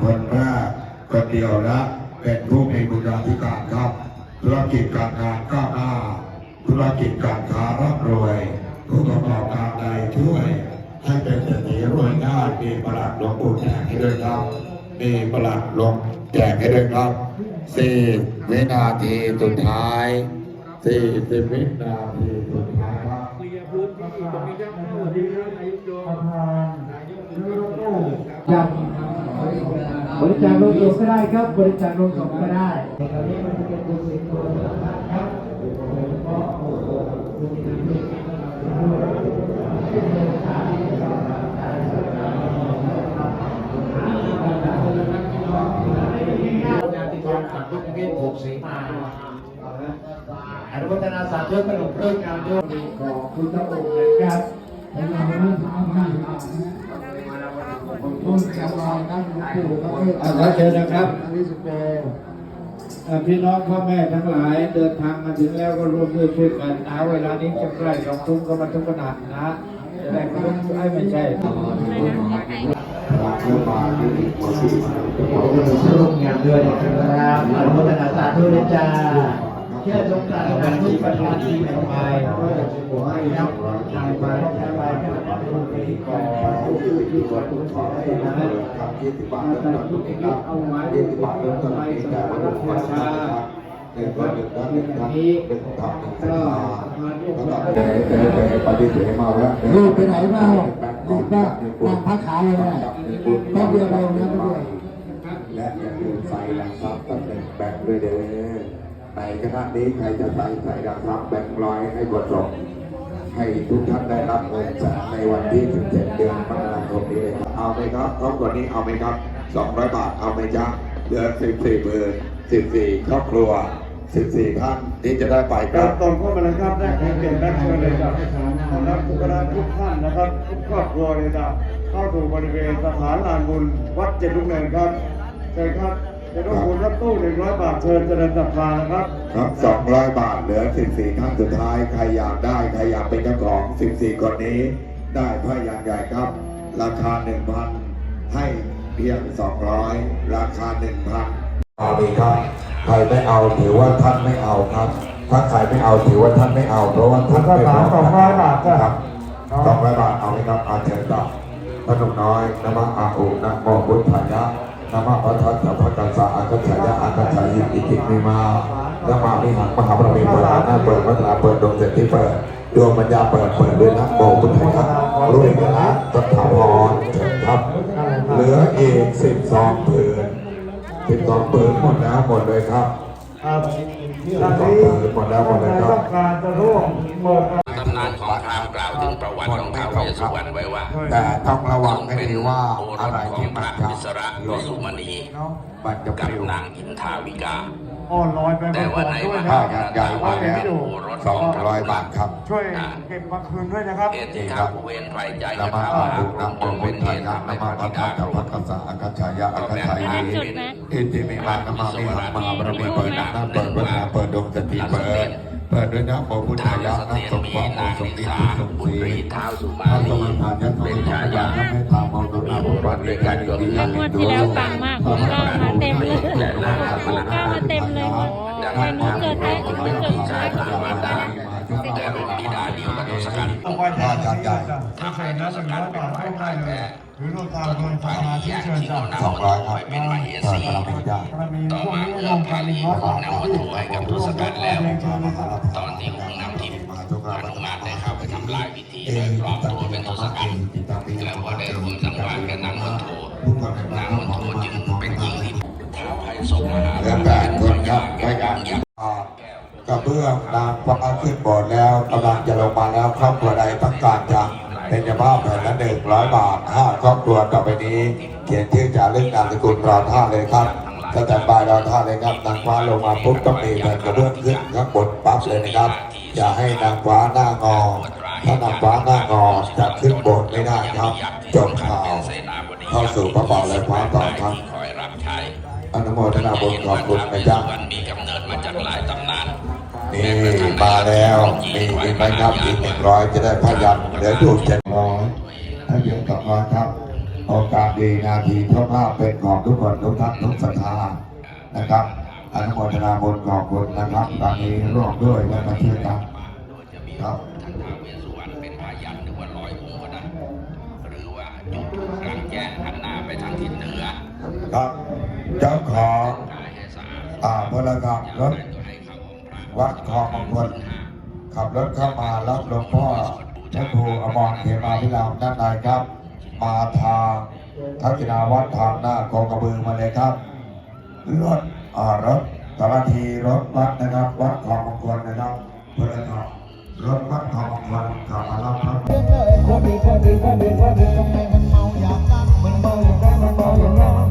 คนแรกคนเดียวและเป็นผู้มีบุญญาธิการครับ ธุรกิจการงานก้าวหน้า ธุรกิจการค้าร่ำรวย ผู้ประกอบการใดช่วยให้เป็นเศรษฐีรวยได้มีประหลัดหลวงปู่แจกให้ด้วยครับ มีประหลัดหลวงแจกให้ด้วยครับสี่วินาทีสุดท้ายสี่สิบวินาทีสุดท้ายครับพื้นที่ตรงนี้ครับสวัสดีครับนายกโยมนายกโยมจัด บริจาคลงศพก็ได้ครับ บริจาคลงศพก็ได้ตอนนี้มันจะเป็นบุญสิตัวครับงานที่ทำกับทุกประเภทหกสีมาอนุโมทนาสาธุขนมเพิ่มงานด้วยขอบคุณทั้งองค์นะครับ ให้เราได้ทำงานผมพูดกับเราท่านหลวงปู่ก็คือขอเชิญนะครับอริสโกเอ่อพี่น้องพ่อแม่ทั้งหลายเดินทางมาถึงแล้วก็ร่วมด้วยช่วยกันนะเวลานี้จะใกล้สองทุ่มก็มาทุกขนาดนะจะได้ก็ต้องให้ไม่ใช่ขอร่วมงานด้วยนะครับอนุโมทนาสาธุด้วยจ้าเชื่อสงกรานต์การที่ประธานที่ใหม่ๆก็จะขอให้ครับทางมาทางมาที่มาเป็นคน ที่ก่อผู้ที่ก่อทุกขอให้นะยี่สิบบาทเริ่มต้นทุกข์เอาไว้ยี่สิบบาทเริ่มต้นให้สำหรับประชาชนหนึ่งวันหนึ่งวันหนึ่งวันนี้นึ่งทำหนึ่งก็สัญญามาร่วมแล้วก็เตะเตะเตะปฏิเสธมาแล้วลูกไปไหนเปล่าเด็กก็นั่งพักขาเลยนะแป๊บเดียวเรานะไปด้วยและอย่าลืมใส่หลังทรัพย์ตั้งแต่แบ่งด้วยเด้อในคณะนี้ใครจะใส่ใส่หลังทรัพย์แบ่งร้อยให้กดส่ง ให้ทุกท่านได้รับเงินในวันที่ 17 เดือนมกราคมนี้เลยครับเอาไหมครับครอบครัวนี้เอาไหมครับ 200 บาทเอาไหมจ๊ะเหลือ14หมื่น14 ครอบครัว 14ท่านที่จะได้ไปครับตรงเข้ามานะครับได้ของเก่งได้เชิญเลยครับสำหรับทุกคณะทุกท่านนะครับทุกครอบครัวเลยครับเข้าสู่บริเวณสถานลานบุญวัดเจ็ดลูกเนินครับเชิญครับจะต้องบุญรับตู้หนึ่งร้อยบาทเชิญเจริญศรัทธานะครับ ครับ200 บาทเหลือ 14 ท่านสุดท้าย ใครอยากได้ ใครอยากเป็นเจ้าของ 14 คนนี้ ได้ผ้ายางใหญ่ครับ ราคา 1,000 ให้เพียง 200 ราคา 1,000เอาดีครับ ใครไม่เอาถือว่าท่านไม่เอาครับ ถ้าใครไม่เอาถือว่าท่านไม่เอา เพราะว่าท่านไม่พร้อมสองร้อยบาทจ้ะครับ200 บาท เอาไหมครับอาเชิญต่อพระหนุ่มน้อยนมะอาอุนะโมพุทธายะนมะพระทัตถะพระกัสสะอาคัจฉา ยะอาคัจฉายิอิติมิมาแล้วมาวิหารมหาบารมีเปิดหน้าเปิดวัฒนาเปิดดวงเสร็จที่เปิดดวงปัญญาเปิดเปิดด้วยนะโบพุทธะรุ่ยกันนะสัทธาพรครับ เหลืออีกสิบสองผืนสิบสองผืนหมดแล้วหมดเลยครับครับสิบสองผืนหมดแล้วหมดเลยครับตำนานของ ประวัติของท้าวเวสสุวรรณไว้ว่าแต่ต้องระวังให้ดีว่าโอรอะสไรขอที่งพมันระจะอิสระหวล่นสุมณีมันจะปกับลิวนางอินทาวิกาอ้อนลอยไปบแต่นว่าบกในด้วยมนะหาผ้ากันใหญ่มาแล้วสองร้อยบาทครับ ช่วยเก็บมาคืนด้วยนะครับเหตุที่ท้าวผู้เวนไตรใจนกับมะท้าวอาอาอุคนะมโมจึงพุเป็ทนเหธายะตุทำนให้พมะระพระธิทัดาตโกถะรพระธกัสสะอาคัจฉายะอาคัจฉายิอิติมิมานะมาวิหารมหาบารมีเปิดหน้าเปิดวัฒนาเปิดดวงสติเปิดเปิดด้วยนะโมพุทท้าธาวเสยะถีนะยรสมมีหวังโอนาสง บุรันด้วยกันอยู่ดีงวดที่แล้วปังมากผมก็มาเต็มเลยผมก็มาเต็มเลยวันนี้เกิดให้ผมไม่เกิดชาใช้ยตามมารดาแต่รุ่นบิดาเดียวกับทศกัณฐ์พระอาจารย์ใหญ่ทำให้ทศกัณฐ์เป็นฝ่ายพ่ายแพ้หรือโลกาโดนฝ่ายมาที่อย่างเชิญที่จ้าเขานำมาถวายเป็นมเหสีพระมีต่อพวกมานี้เมื่ลองพาการลีขอฝากนำมาถวายกับทศกัณฐ์แล้วเชิญเลยครับตอนที่องค์นำทิพย์อนุมานได้เข้าไปทำลายพิธีโดยปลอมตัวเป็นทศกัณฐ์แล้วก็ได้ร่วมสังวาสกับนา ท้วไทยสงฆ์มหาเหลือแปดคนครับไม่กันกระเบื้องนางฟ้าขึ้นบสถ์แล้วกำลังจะลงมาแล้วครอบครัวใดต้องการจะเป็นเจ้าแผ่นละหนึ่งร้อยบาทห้าครอบครัวต่อไปนี้ เขียนชื่อจารึกนามสกุลรอท่าเลยครับถ้าแต่บายรอท่าเลยครับนางฟ้าลงมาปุ๊บต้องมีแผ่นกระเบื้องขึ้นข้างบนปั๊บเลยนะครับ อย่าให้นางฟ้าหน้างอถ้านางฟ้าหน้างอจะขึ้นบสถ์ไม่ได้ครับจบข่าวเข้าสู่พระบาทและฟ้าต่อครับ อนุโมทนาบุญขอบคุณนะจ๊ะวันมีกำเนิดมาจากหลายตำนานนี่มาแล้วมีอีกไหมครับอีกหนึ่งร้อยจะได้พยันเหลืออยู่เจ็ดร้อยถ้าเยอะกับร้อยครับ โอกาสดีนาทีโชคลาภเป็นของทุกคนทุกท่านทุกศรัทธานะครับอนุโมทนาบุญขอบคุณนะครับตอนนี้ร่วมด้วยและมาช่วยกันครับ ลกรรมรถก็ให้เข้าองค์พระวัดคลองมงคลขับรถเข้ามารับหลวงพ่อพระครูอมรเขมาพิรามด้านในครับ มาทางทักษิณาวัดทางหน้าโคกระบือมาเลยครับรถอ่ารถสารทีรถวัดนะครับ วัดคลองมงคลนะครับพลกรรมรถวัดคลองมงคลขับมารับพระคนดีคนดีคนดีคนดีทำไมมันเมาอย่างนั้นมันเมาอย่างนั้นมันเมาอย่างนั้น